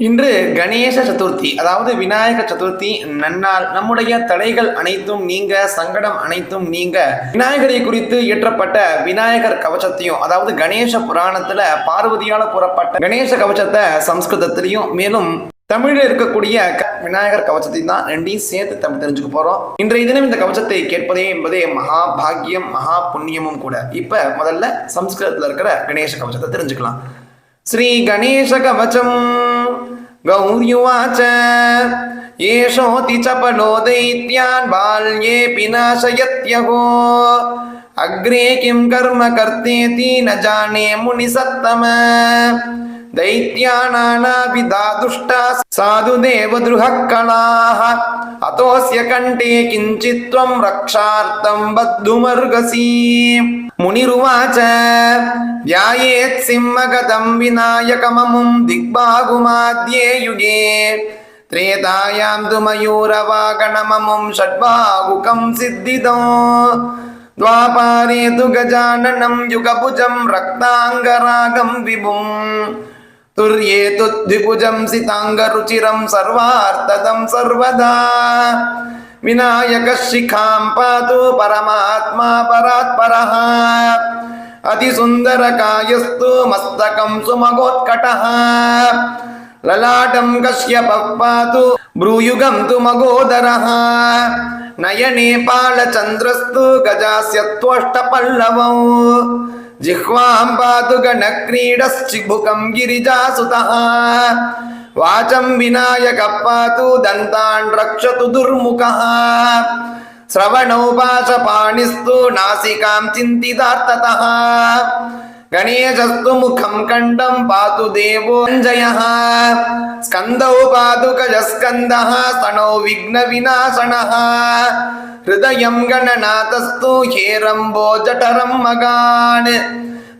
இன்று கணேச சதுர்த்தி அதாவது விநாயக சதுர்த்தி நன்னால் நம்முடைய தடைகள் அனைத்தும் நீங்க சங்கடம் அனைத்தும் நீங்க. விநாயகரை குறித்து இயற்றப்பட்ட விநாயகர் கவச்சத்தையும் அதாவது கணேச புராணத்துல பார்வதியால கூறப்பட்ட கணேச கவச்சத்தை சம்ஸ்கிருதத்திலையும் மேலும் தமிழில் இருக்கக்கூடிய விநாயகர் கவச்சத்தை தான் ரெண்டையும் சேர்த்து தமிழ் தெரிஞ்சுக்க போறோம். இன்றைய தினம் இந்த கவச்சத்தை கேட்பதே என்பதே மகா பாக்கியம் மகா புண்ணியமும் கூட. இப்ப முதல்ல சம்ஸ்கிருதத்துல இருக்கிற கணேச கவச்சத்தை தெரிஞ்சுக்கலாம். ஸ்ரீ கணேச கவச்சம் गौर्युवाच एषोऽति चपलो दैत्यान् बाल्येऽपि नाशयत्यहो अग्रे किं कर्म कर्तेति न जाने मुनिसत्तम दैत्यानानाविधा दुष्टा साधु देवदृहः कलाः अतोऽस्य कण्ठे किञ्चित् त्वं रक्षार्थं बद्धुमर्गसि मुनिरुवाच ध्यायेत् सिंहगतं विनायकममुं दिग्बाहुमाद्ये युगे त्रेतायां तु मयूरवागणममुं षड्बाहुकं सिद्धितो द्वापारे तु गजाननं युगभुजं रक्ताङ्गरागं विभुम् तुर्ये तु द्विभुजं सिताङ्गरुचिरं सर्वार्थदं सर्वदा వినాయక శిఖాం పాదు పరమాత్మా పరాత్పర అతి సుందర కాయస్తు మస్తకం సుమగోత్కట లలాటం కశ్య పాతు భ్రూయుగం తు మగోదర నయనే పాళచంద్రస్తు గజాస్యత్వష్టపల్లవౌ జిహ్వాం పాతు గణక్రీడశ్చిభుకం గిరిజాసు వాచం వినాయక పాతు దంతాన్ రక్షతు దుర్ముఖ. శ్రవణోపాస పాణిస్తూ నాసికాం చింతిదార్థత గణేశస్తు ముఖం కంఠం పాతు దేవోంజయ స్కందౌ పాతు కజస్కంద స్తనౌ విఘ్న వినాశన హృదయం గణనాథస్తు హేరంబో జఠరం మగాన్.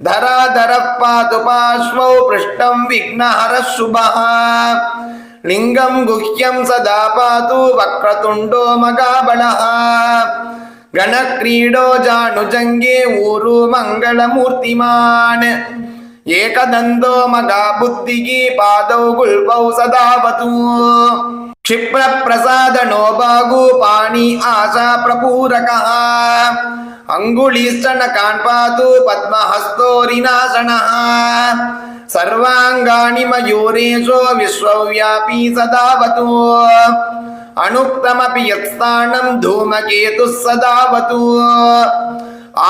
धराधरः पातु पार्श्वौ पृष्ठं विघ्नहरः शुभः लिङ्गं गुह्यं सदा पातु वक्रतुण्डो मगाबलः गणक्रीडो जानुजङ्गे ऊरु मङ्गलमूर्तिमान् एकदन्तो मगा बुद्धिः पादौ गुल्पौ सदावतु क्षिप्रप्रसादनो बाहु पाणि आशा प्रपूरकः अङ्गुलीश्चनकान् पातु पद्महस्तोरिनाशनः सर्वाङ्गानि मयूरेशो विश्वव्यापी सदावतु अनुक्तमपि यत्स्थानं धूमकेतुः सदावतु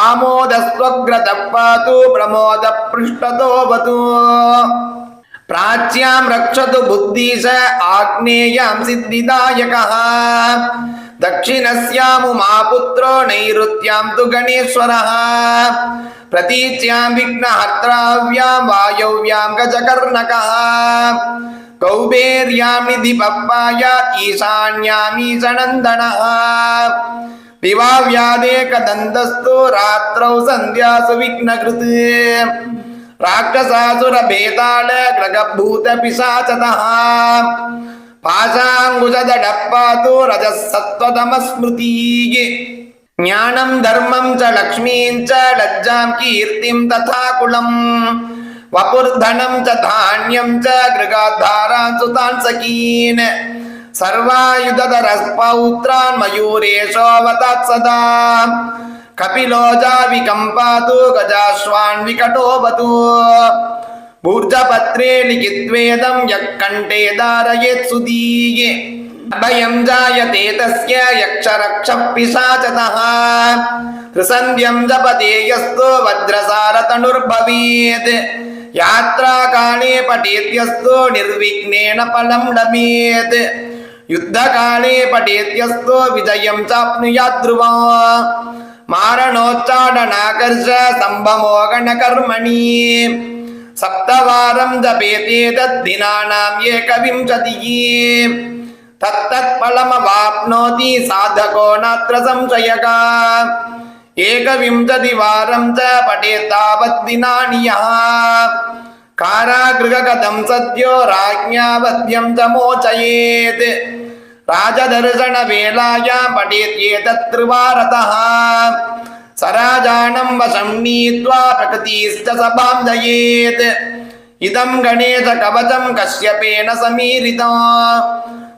आमोदस्त्वग्रतः पातु प्रमोदपृष्ठतोऽवतु प्राच्यां रक्षतु बुद्धिश आग्नेयां सिद्धिदायकः दक्षिणस्यामुमापुत्रो नैऋत्यां तु गणेश्वरः। प्रतीच्यां विघ्नहर्त्राव्यां वायव्यां गजकर्णकः। कौबेर्यां निधिपप्पाय ईशान्यामीशनन्दनः दिवाव्यादेकदन्तस्तु रात्रौ सन्ध्यासु विघ्नकृत्। राक्षसासुरभेताल ग्रगभूतपिशाचतः पाशाङ्कुशदडः पातु रजः सत्त्वतमस्मृतिः ज्ञानं धर्मं च लक्ष्मीं च लज्जां कीर्तिं तथा कुलम् वपुर्धनं च धान्यं च गृगाद्धारान् सुतान् सखीन् सर्वायुधधरः पौत्रान् मयूरेशोऽवतात् सदा कपिलो जाविकं पातु गजाश्वान् विकटोऽवतु भूर्जपत्रे लिखित्वेदं यः कण्ठे धारयेत् सुदीये भयं जायते तस्य यक्षरक्षः पिशाचतः त्रिसन्ध्यं जपते यस्तु वज्रसारतनुर्भवेत् यात्राकाले पठेत्यस्तु निर्विघ्नेन फलं लभेत् युद्धकाले पठेत्यस्तु विजयं चाप्नुयात् ध्रुवा मारणोच्चाडनाकर्ष सम्भमो गणकर्मणि सप्तवारं जपेतेतद्दिनानाम् एकविंशतिः। तत्तत्फलमवाप्नोति साधको नात्र संशयः। एकविंशतिवारं च पठेत् तावद्दिनानि यः कारागृहगतं सद्यो राज्ञा वद्यं च मोचयेत्। राजदर्शनवेलायां पठेत्येतत् त्रिवारतः। சராஜானம் வசம் நீத்வா பிரகதீஸ்த சபாம் ஜயேத். இதம் கணேச கவசம் கஷ்யபேன சமீரிதா.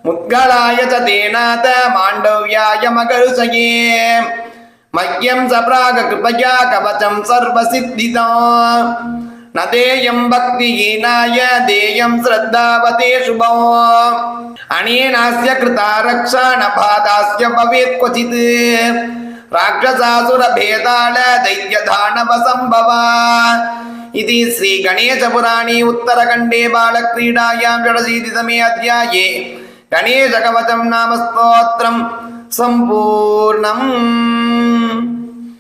முத்கலாய தேனாத மாண்டவ்யாய மகருசயே. மக்கியம் சப்ராக கிருபயா கவசம் சர்வசித்திதா. நதேயம் பக்தி ஹீனாய தேயம் ஸ்ரத்தாவதே சுபோ அனேனாஸ்ய கிருதா ரக்ஷா நபாதாஸ்ய பவேத் கொச்சித் రాక్షసాసురభేదాళ దైత్యధానవ సంభవ ఇది శ్రీ గణేశపురాణి ఉత్తరఖండే బాలక్రీడాయాం షడశీతితమే అధ్యాయే గణేశకవచం నామ స్తోత్రం சம்பூர்ணம்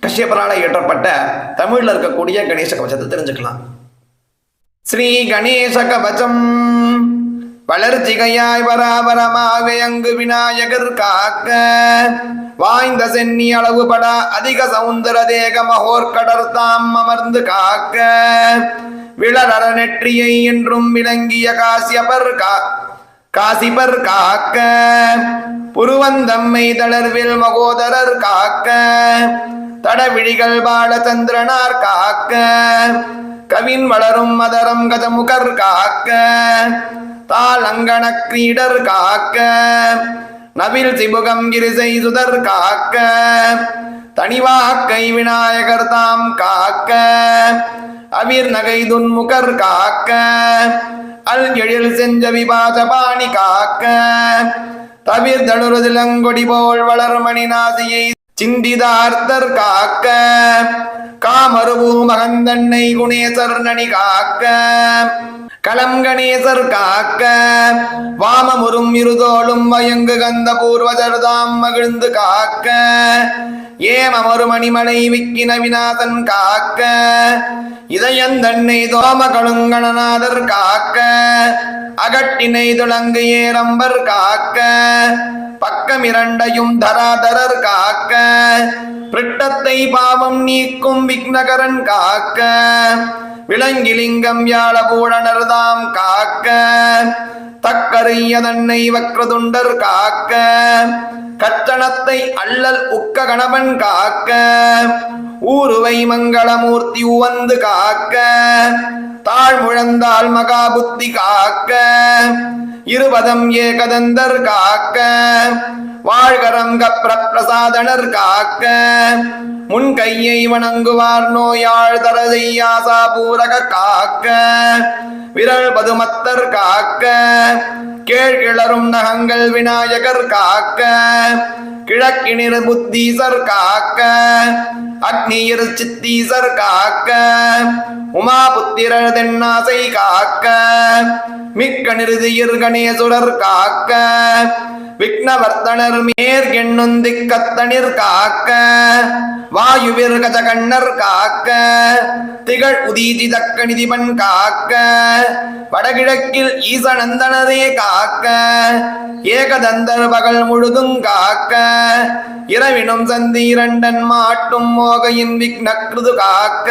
கஷ்யப்பரால இயற்றப்பட்ட தமிழில் இருக்கக்கூடிய கணேச கவச்சத்தை தெரிஞ்சுக்கலாம். ஸ்ரீ கணேச கவச்சம் வளர்ச்சிகையாய் வராவரமாக எங்கு விநாயகர் காக்க வாய்ந்த சென்னி அளவுபட அதிக சவுந்தர தேக மகோர்கடர் தாம் அமர்ந்து காக்க. விளரர நெற்றியை என்றும் விளங்கிய காசியபர் கா காசிபர் காக்க. புருவந்தம்மை தளர்வில் மகோதரர் காக்க. தடவிழிகள் பாலச்சந்திரனார் காக்க. கவின் வளரும் மதரம் கதமுகர் காக்க. தாளங்கண கிரீடர் காக்க. நவில் சிபுகம் கிரிசை சுதர் காக்க தனிவாக்கை விநாயகர் தாம் காக்க அவிர் நகை துன்முகர் காக்க அல் எழில் செஞ்ச விபாசபாணி காக்க தவிர் தடுருதிலங்கொடி போல் வளர்மணி நாசியை சிந்திதார்த்தர் காக்க காமருபூ மகந்தன்னை குணேசர் நனி காக்க களம் கணேசர் காக்க. வாமமுறும் இருதோளும் வயங்கு கந்த பூர்வஜர்தாம் மகிழ்ந்து காக்க. ஏமமொரு மணிமலை விக்கின விநாதன் காக்க. இதயந்தன்னை தோம கழுங்கணநாதர் காக்க. அகட்டினை துளங்கு ஏரம்பர் காக்க. பக்கம் இரண்டையும் தராதரர் காக்க. பிரிட்டத்தை பாவம் நீக்கும் விக்னகரன் காக்க. விளங்கிலிங்கம் யாழ பூழனர்தாம் காக்க தக்கறிய தன்னை வக்ரதுண்டர் காக்க கச்சணத்தை அல்லல் உக்க கணவன் காக்க ஊருவை மங்களமூர்த்தி உவந்து காக்க தாழ்முழந்தாள் மகாபுத்தி காக்க இருபதம் ஏகதந்தர் காக்க வாழ்கரங்க பிரசாதனர் காக்க முன் கையை வணங்குவார் நோயாள் தரதையாசா பூரக காக்க விரல் பதுமத்தர் காக்க கேழ்கிளரும் நகங்கள் விநாயகர் காக்க கிழக்கினிர் புத்தீசர் காக்க அக்னியர் சித்தீசர் காக்க உமாபுத்திரர் தென்னாசை காக்க மிக்க நிறுதியர் கணேசுரர் காக்க விக்னவர்த்தனர் மேற் எண்ணுந்தி கத்தனிர் காக்க வாயுவிர் கஜகண்ணர் காக்க திகழ் உதீதி தக்க நிதிபன் காக்க வடகிழக்கில் ஈசநந்தனரே காக்க ஏகதந்தர் பகல் முழுதும் காக்க இரவினும் சந்தி இரண்டன் மாட்டும் மோகையின் விக்னக்ருது காக்க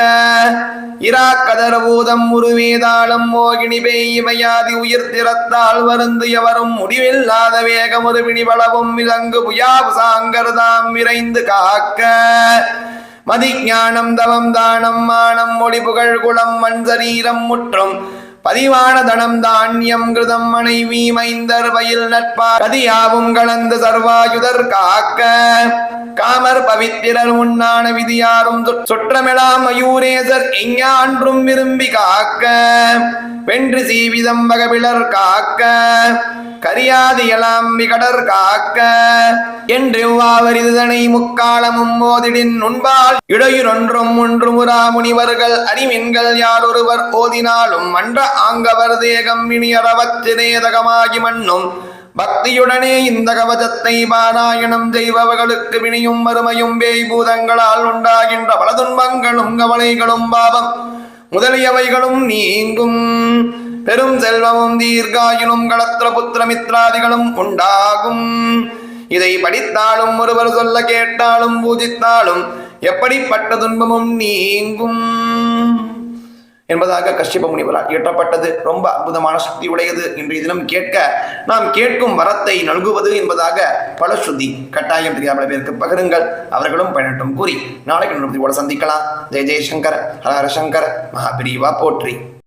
இராக்கதர் பூதம் உருவேதாளம் மோகினி பெய்யமையாதி உயிர் திறத்தால் வருந்து எவரும் முடிவில்லாத வேகமுறு விழிவளவும் விலங்கு புயாபுசாங்கரதாம் விரைந்து காக்க. மதிஞானம் தவம் தானம் மானம் மொழி புகழ் குளம் மண் சரீரம் முற்றும். பதிவான தனம் தானியம் கிருதம் மனைவி மைந்தர் வயல் நட்பா கதியாவும் கலந்து சர்வாயுதர் காக்க. காமர் பவித்திரர் உண்ணான விதியாரும் சுற்- சுற்றமெலாம் மயூரேசர் எஞ்ஞான்றும் விரும்பி காக்க. வென்று சீவிதம் வகபிளர் காக்க. கரியாதியலாம் விகடர் காக்க. என்று வாவரிதனை முக்காலமும் மோதிடின் நுண்பால். இடையுறொன்றும் ஒன்று முரா முனிவர்கள் அறிவின்கள் யாரொருவர் ஓதினாலும் மன்ற ஆங்கவர் தேகம் இனியறவச்சிரேதகமாகி மண்ணும். பக்தியுடனே இந்த கவசத்தை பாராயணம் செய்பவர்களுக்கு வினியும் மறுமையும் பேய் பூதங்களால் உண்டாகின்ற பல துன்பங்களும் கவலைகளும் பாவம். முதலியவைகளும் நீங்கும். பெரும் செல்வமும் தீர்காயுனும் களத்திர புத்திரமித்ராதிகளும் உண்டாகும். இதை படித்தாலும் ஒருவர் சொல்ல கேட்டாலும் பூஜித்தாலும் எப்படிப்பட்ட துன்பமும் நீங்கும். என்பதாக கஷ்யப முனிவரால் இயற்றப்பட்டது. ரொம்ப அற்புதமான சக்தி உடையது இன்றைய தினம் கேட்க நாம் கேட்கும் வரத்தை நல்குவது என்பதாக பல ஸ்ருதி கட்டாயம் தெரியாமல் பேருக்கு பகிருங்கள். அவர்களும் பயனட்டும் கூறி நாளைக்கு சந்திக்கலாம். ஜெய ஜெயசங்கர் ஹரஹர சங்கர் மகாபிரிவா போற்றி.